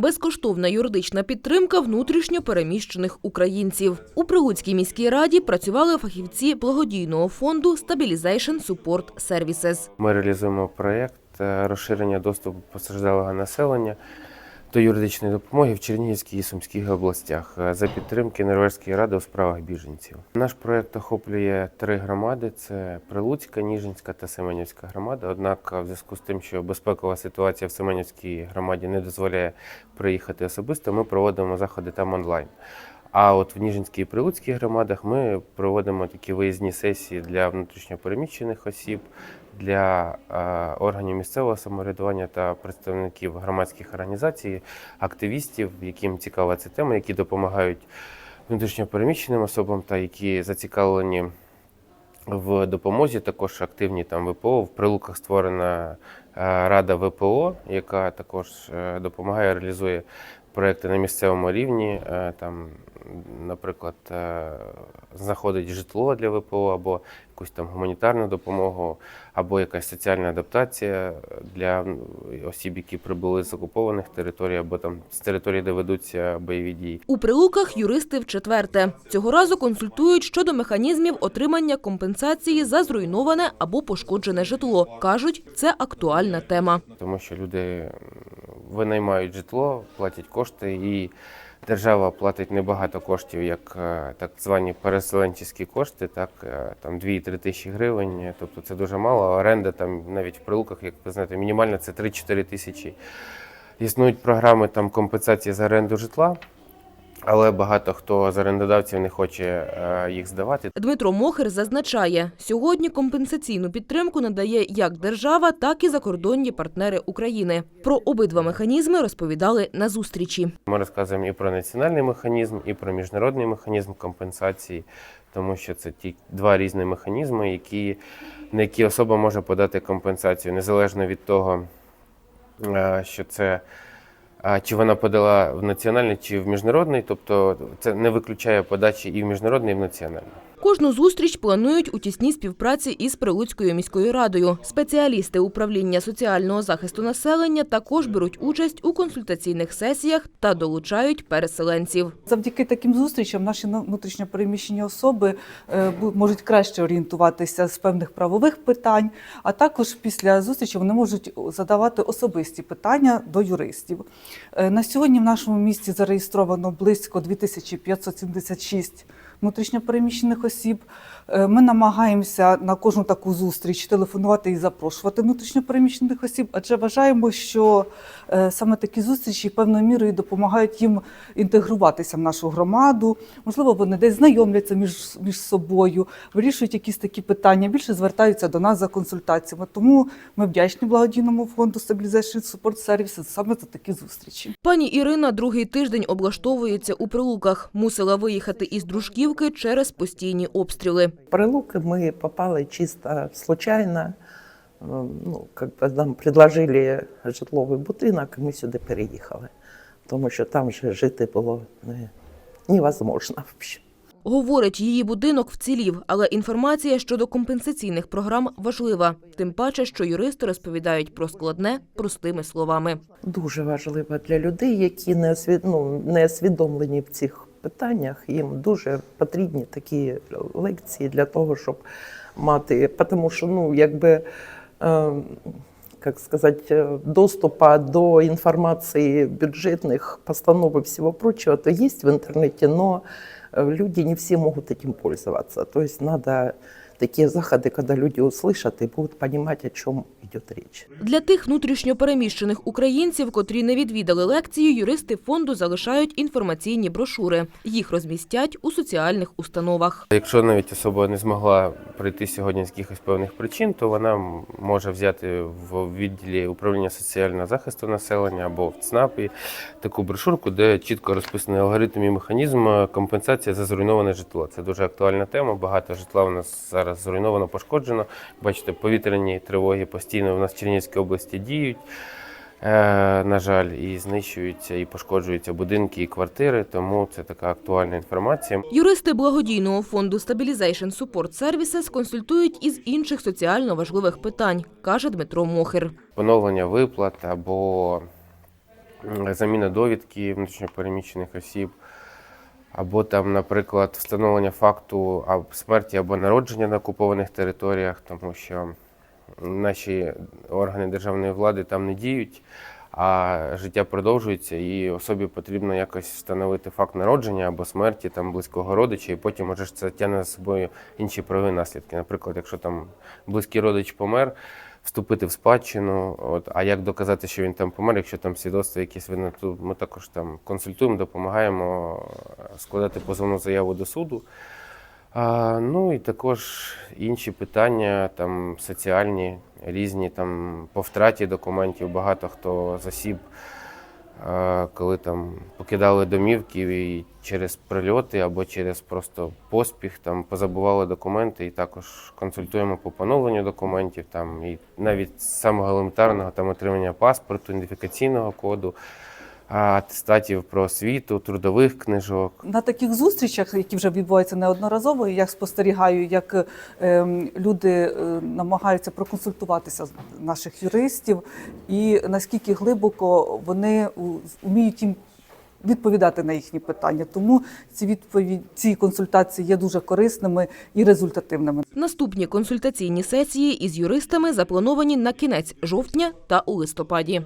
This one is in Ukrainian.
безкоштовна юридична підтримка внутрішньо переміщених українців. У Прилуцькій міській раді працювали фахівці благодійного фонду Stabilization Support Services. Ми реалізуємо проєкт е, розширення доступу постраждалого населення до юридичної допомоги в Чернігівській і Сумській областях е, за підтримки Норвезької ради у справах біженців. Наш проект охоплює три громади: це Прилуцька, Ніжинська та Семенівська громада. Однак, в зв'язку з тим, що безпекова ситуація в Семенівській громаді не дозволяє приїхати особисто, ми проводимо заходи там онлайн. А от в Ніжинській і Прилуцькій громадах ми проводимо такі виїзні сесії для внутрішньопереміщених осіб, для е, органів місцевого самоврядування та представників громадських організацій, активістів, яким цікава ця тема, які допомагають внутрішньопереміщеним особам та які зацікавлені в допомозі. Також активні там ВПО. В Прилуках створена е, рада ВПО, яка також е, допомагає, реалізує проекти на місцевому рівні. Там, наприклад, е, знаходить житло для ВПО або якусь там гуманітарну допомогу, або якась соціальна адаптація для осіб, які прибули з окупованих територій, або там з територій, де ведуться бойові дії. У Прилуках юристи вчетверте. Цього разу консультують щодо механізмів отримання компенсації за зруйноване або пошкоджене житло. Кажуть, це актуальна тема. тому що люди винаймають житло, платять кошти, і держава платить небагато коштів, як е, так звані переселенчі кошти, так е, там 2-3 тисячі гривень. Тобто це дуже мало. Оренда там навіть в прилуках, як ви знаєте, мінімальна це 3-4 тисячі. Існують програми там компенсації за оренду житла. Але багато хто з орендодавців не хоче е, їх здавати. Дмитро Мохер зазначає, сьогодні компенсаційну підтримку надає як держава, так і закордонні партнери України. Про обидва механізми розповідали на зустрічі. Ми розказуємо і про національний механізм, і про міжнародний механізм компенсації, тому що це ті два різні механізми, які, на які особа може подати компенсацію, незалежно від того, е, що це. Е, Чи вона подала в національний чи в міжнародний, тобто це не виключає подачі і в міжнародний, і в національний. Кожну зустріч планують у тісній співпраці із Прилуцькою міською радою. Спеціалісти управління соціального захисту населення також беруть участь у консультаційних сесіях та долучають переселенців. Завдяки таким зустрічам наші ну, внутрішньопереміщені особи е, можуть краще орієнтуватися з певних правових питань, а також після зустрічі вони можуть задавати особисті питання до юристів. Е, На сьогодні в нашому місті зареєстровано близько 2576 внутрішньопереміщених осіб. Е, Ми намагаємося на кожну таку зустріч телефонувати і запрошувати внутрішньопереміщених осіб, адже вважаємо, що е, саме такі зустрічі певною мірою допомагають їм інтегруватися в нашу громаду. Можливо, вони десь знайомляться між, між собою, вирішують якісь такі питання, більше звертаються до нас за консультаціями. Тому ми вдячні благодійному фонду Stabilization Support Services саме за такі зустрічі. Пані Ірина другий тиждень облаштовується у Прилуках. Мусила виїхати із Дружківки через постійні обстріли. В Прилуки мы попали чисто случайно. Э, Ну, как бы нам предложили житловий будинок, і ми сюди переїхали. Тому що там же жити було не, невозможно взагалі. Говорить, її будинок вцілів, але інформація щодо компенсаційних програм важлива. Тим паче, що юристи розповідають про складне простими словами. Дуже важливо для людей, які не, освід... ну, не освідомлені в цих питаннях. Їм дуже потрібні такі лекції для того, щоб мати. Тому що, ну, якби. Е... как сказать, э, доступа до информации бюджетных постанов и всего прочего, то есть в интернете, но э, люди не все могут этим пользоваться. То есть надо такие заходы, когда люди услышат и будут понимать, о чем идет речь. Для тих внутрішньопереміщених українців, котрі не відвідали лекцію, юристи фонду залишають інформаційні брошури. Їх розмістять у соціальних установах. Якщо навіть особа не змогла прийти сьогодні з якихось певних причин, то вона може взяти в відділі управління соціального захисту населення або в ЦНАПі таку брошурку, де чітко розписаний алгоритм і механізм е, компенсації за зруйноване житло. Це дуже актуальна тема. Багато житла у нас зараз зруйновано, пошкоджено. Бачите, повітряні тривоги постійно в нас в Чернігівській області діють. Е, на жаль, і знищуються і пошкоджуються будинки і квартири, тому це така актуальна інформація. Юристи благодійного фонду Stabilization Support Services консультують із інших соціально важливих питань, каже Дмитро Мохер. поновлення виплат або заміна довідки внутрішньопереміщених осіб, або там, наприклад, встановлення факту смерті або народження на окупованих територіях, тому що наші органи державної влади там не діють, а життя продовжується, і особі потрібно якось встановити факт народження або смерті там близького родича, і потім може це тягне за собою інші правові наслідки. Наприклад, якщо там близький родич помер, вступити в спадщину. От, а як доказати, що він там помер, якщо там свідоцтво якесь видно, то ми також там консультуємо, допомагаємо е, складати позовну заяву до суду. А, ну і також інші питання, там соціальні, різні, там по втраті документів. Багато хто з осіб, а, коли там покидали домівки і через прильоти або через просто поспіх, там позабували документи, і також консультуємо по поновленню документів, там і навіть самого елементарного там отримання паспорту, ідентифікаційного коду. А, Атестатів про освіту, трудових книжок. На таких зустрічах, які вже відбуваються неодноразово, я спостерігаю, як ем, люди е, намагаються проконсультуватися з наших юристів, і наскільки глибоко вони вміють їм відповідати на їхні питання. Тому ці відповіді, ці консультації є дуже корисними і результативними. Наступні консультаційні сесії із юристами заплановані на кінець жовтня та у листопаді.